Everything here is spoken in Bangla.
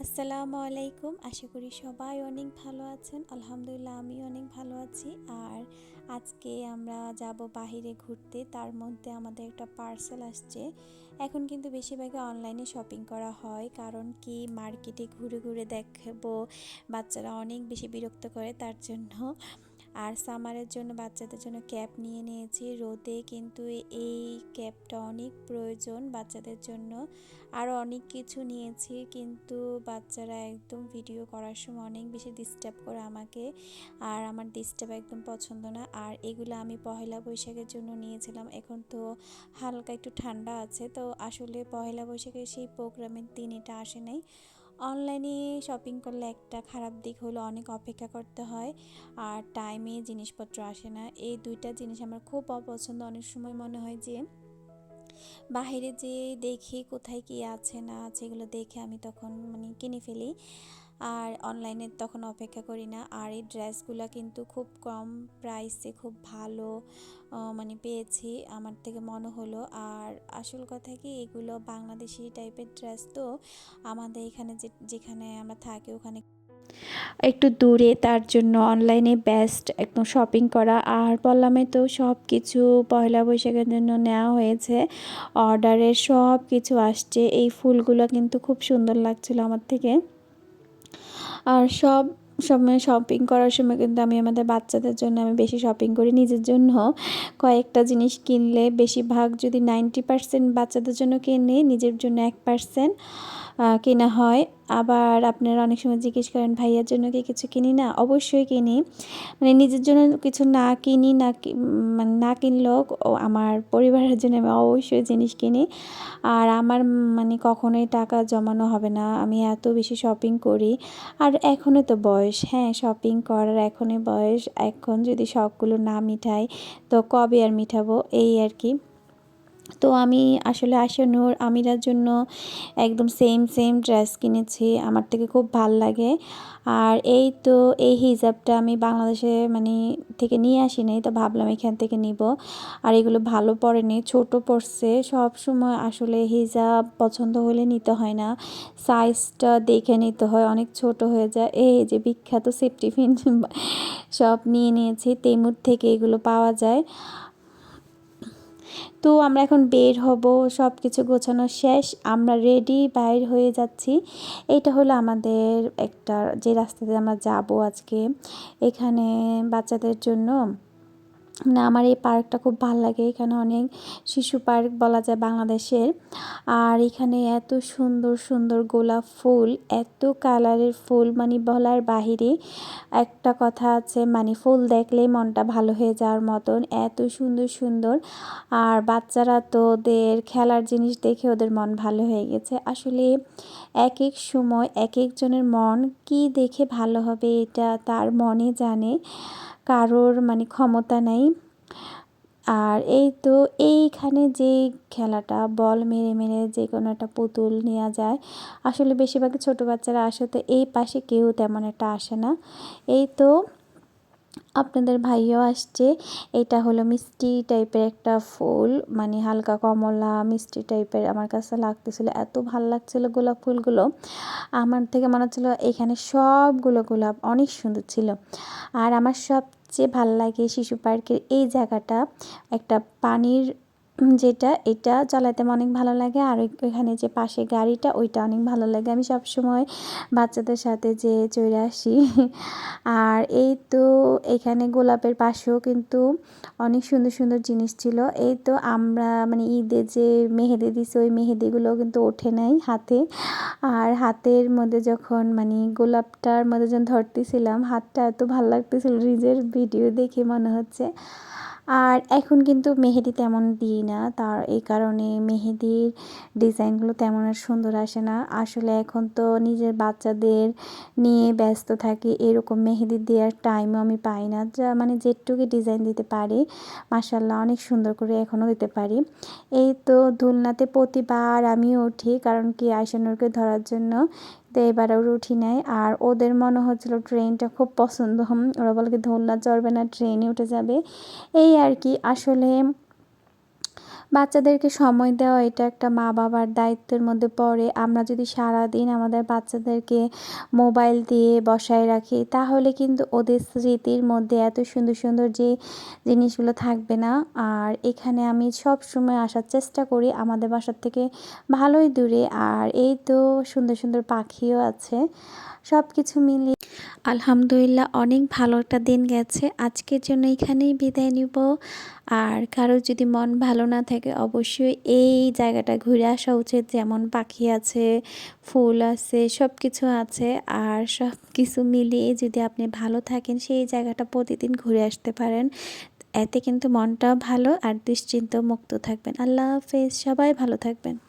আসসালামু আলাইকুম। আশা করি সবাই অনেক ভালো আছেন। আলহামদুলিল্লাহ আমি অনেক ভালো আছি। আর আজকে আমরা যাব বাহিরে ঘুরতে। তার মধ্যে আমাদের একটা পার্সেল আসছে। এখন কিন্তু বেশিরভাগই অনলাইনে শপিং করা হয়। কারণ কি, মার্কেটে ঘুরে ঘুরে দেখব, বাচ্চারা অনেক বেশি বিরক্ত করে তার জন্য। আর সামারের জন্য, বাচ্চাদের জন্য ক্যাপ নিয়ে নিয়েছি। রোদে কিন্তু এই ক্যাপটা অনেক প্রয়োজন বাচ্চাদের জন্য। আরও অনেক কিছু নিয়েছি, কিন্তু বাচ্চারা একদম ভিডিও করার সময় অনেক বেশি ডিস্টার্ব করে আমাকে। আর আমার ডিস্টার্ব একদম পছন্দ না। আর এগুলো আমি পহেলা বৈশাখের জন্য নিয়েছিলাম। এখন তো হালকা একটু ঠান্ডা আছে। তো আসলে পহেলা বৈশাখের সেই প্রোগ্রামের দিন এটা আসে নাই। অনলাইনে শপিং করলে একটা খারাপ দিক হলো অনেক অপেক্ষা করতে হয়, আর টাইমে জিনিসপত্র আসে না। এই দুইটা জিনিস আমার খুব অপছন্দ। অনেক সময় মনে হয় যে, বাহিরে যে দেখি কোথায় কী আছে না আছে এগুলো দেখে আমি তখন মানে কিনে ফেলি। আর অনলাইনে তখন অপেক্ষা করি না। আর এই ড্রেসগুলো কিন্তু খুব কম প্রাইসে খুব ভালো মানে পেয়েছি, আমার থেকে মনে হলো। আর আসল কথা কি, এগুলো বাংলাদেশি টাইপের ড্রেস তো আমাদের এখানে যে, যেখানে আমরা থাকি ওখানে একটু দূরে, তার জন্য অনলাইনে বেস্ট একদম শপিং করা। আর বললামে তো সব কিছু পয়লা বৈশাখের জন্য নেওয়া হয়েছে। অর্ডারের সব কিছু আসছে। এই ফুলগুলো কিন্তু খুব সুন্দর লাগছিল আমার থেকে। আর সব সময় শপিং করার সময় কিন্তু আমি আমাদের বাচ্চাদের জন্য আমি বেশি শপিং করি। নিজের জন্য কয়েকটা জিনিস কিনলে বেশিরভাগ যদি নাইনটি পার্সেন্ট বাচ্চাদের জন্য কিনে, নিজের জন্য এক পার্সেন্ট কেনা হয়। আবার আপনারা অনেক সময় জিজ্ঞেস করেন, ভাইয়ার জন্য কি কিছু কিনি? না, অবশ্যই কিনি। মানে নিজের জন্য কিছু না কিনি, না মানে না কিনলেও আমার পরিবারের জন্য আমি অবশ্যই জিনিস কিনি। আর আমার মানে কখনোই টাকা জমানো হবে না। আমি এত বেশি শপিং করি। আর এখনও তো বয়স হ্যাঁ শপিং করার এখনই বয়স। এখন যদি শখগুলো না মিঠাই, তো কবে আর মিঠাবো? এই আর কি। তো আমি আসলে আশানুর আমিরার জন্য একদম সেম সেম ড্রেস কিনেছি। আমার থেকে খুব ভালো লাগে। আর এই তো এই হিজাবটা আমি বাংলাদেশে মানে থেকে নিয়ে আসি নাই তো ভাবলাম এখান থেকে নিব। আর এগুলো ভালো পড়েনি ছোট পড়ছে সব সময় আসলে হিজাব পছন্দ হলে নিতে হয় না। সাইজটা দেখে নিতে হয়, অনেক ছোট হয়ে যায়। এই যে বিখ্যাত সেফটি ফিন সব নিয়ে নিয়েছি, তেমুর থেকে এগুলো পাওয়া যায়। তো আমরা এখন বের হব সব কিছু গোছানো শেষ, আমরা রেডি বাইর হয়ে যাচ্ছি। এটা হলো আমাদের একটা যে রাস্তাতে আমরা যাব আজকে, এখানে বাচ্চাদের জন্য। মানে আমার এই পার্কটা খুব ভালো লাগে। এখানে অনেক শিশু পার্ক বলা যায় বাংলাদেশের। আর এখানে এত সুন্দর সুন্দর গোলাপ ফুল, এত কালারের ফুল মানে বলার বাহিরে একটা কথা আছে মানে ফুল দেখলে মনটা ভালো হয়ে যাওয়ার মতন। এত সুন্দর সুন্দর। আর বাচ্চারা তো ওদের খেলার জিনিস দেখে ওদের মন ভালো হয়ে গেছে। আসলে এক এক সময় এক একজনের মন কি দেখে ভালো হবে এটা তার মনে জানে। কারোর মানে ক্ষমতা নেই। আর এই তো এইখানে যে খেলাটা, বল মেরে মেরে যে কোনো একটা পুতুল নেওয়া যায়, আসলে বেশিরভাগ ছোটো বাচ্চারা আসে তো এই পাশে কেউ তেমন একটা আসে না। এই তো আপনাদের ভাইও আসছে, এটা হলো মিষ্টি টাইপের একটা ফুল মানে হালকা কমলা মিষ্টি টাইপের আমার কাছে লাগতেছিল, এত ভালো লাগছিল গোলাপ ফুলগুলো। আমার থেকে মনে হচ্ছিল এখানে সবগুলো গোলাপ অনেক সুন্দর ছিল। আর আমার সবচেয়ে ভালো লাগে শিশু পার্কের এই জায়গাটা একটা পানির যেটা, এটা চালাতে অনেক ভালো লাগে। আর ওইখানে যে পাশে গাড়িটা, ওইটা অনেক ভালো লাগে। আমি সব সময় বাচ্চাদের সাথে যে চলে আসি। আর এই তো এখানে গোলাপের পাশেও কিন্তু অনেক সুন্দর সুন্দর জিনিস ছিল। এই তো আমরা মানে ঈদে যে মেহেদি দিছে, ওই মেহেদিগুলো কিন্তু ওঠে নাই হাতে। আর হাতের মধ্যে যখন মানে গোলাপটার মধ্যে যখন ধরতেছিলাম, হাতটা এত ভালো লাগতেছিল রিজের ভিডিও দেখে মনে হচ্ছে। আর এখন কিন্তু মেহেদি তেমন দিই না। তার এই কারণে মেহেদির ডিজাইনগুলো তেমন আর সুন্দর আসে না। আসলে এখন তো নিজের বাচ্চাদের নিয়ে ব্যস্ত থাকি, এরকম মেহেদি দেওয়ার টাইমও আমি পাই না। যা মানে যেটুকু ডিজাইন দিতে পারি মাসাল্লাহ অনেক সুন্দর করে এখনও দিতে পারি। এই তো দোলনাতে প্রতিবার আমিও উঠি, কারণ কি আয়সানুরকে ধরার জন্য তো এবার ওরা উঠি নেয় আর ওদের মনে হচ্ছিল ট্রেনটা খুব পছন্দ। হম, ওরা বলে দোলনা চড়বে না ট্রেনে উঠে যাবে। এই আর কি। আসলে বাচ্চাদেরকে সময় দেওয়া, এটা একটা মা বাবার দায়িত্বের মধ্যে পড়ে। আমরা যদি সারা দিন আমাদের বাচ্চাদেরকে মোবাইল দিয়ে বসায় রাখি, তাহলে কিন্তু ওদের স্মৃতির মধ্যে এত সুন্দর সুন্দর যে জিনিসগুলো থাকবে না। আর এখানে আমি সব সময় আসার চেষ্টা করি আমাদের বাসার থেকে ভালোই দূরে। আর এই তো সুন্দর সুন্দর পাখিও আছে সব কিছু মিলিয়ে। আলহামদুলিল্লাহ, অনেক ভালো একটা দিন গেছে। আজকের জন্য এখানেই বিদায় নিব। আর কারও যদি মন ভালো না থাকে অবশ্যই এই জায়গাটা ঘুরে আসা উচিত। যেমন পাখি আছে, ফুল আছে সব কিছু আছে। আর সব কিছু মিলিয়ে যদি আপনি ভালো থাকেন, সেই জায়গাটা প্রতিদিন ঘুরে আসতে পারেন। এতে কিন্তু মনটাও ভালো আর দুশ্চিন্ত মুক্ত থাকবেন। আল্লাহ হাফেজ। সবাই ভালো থাকবেন।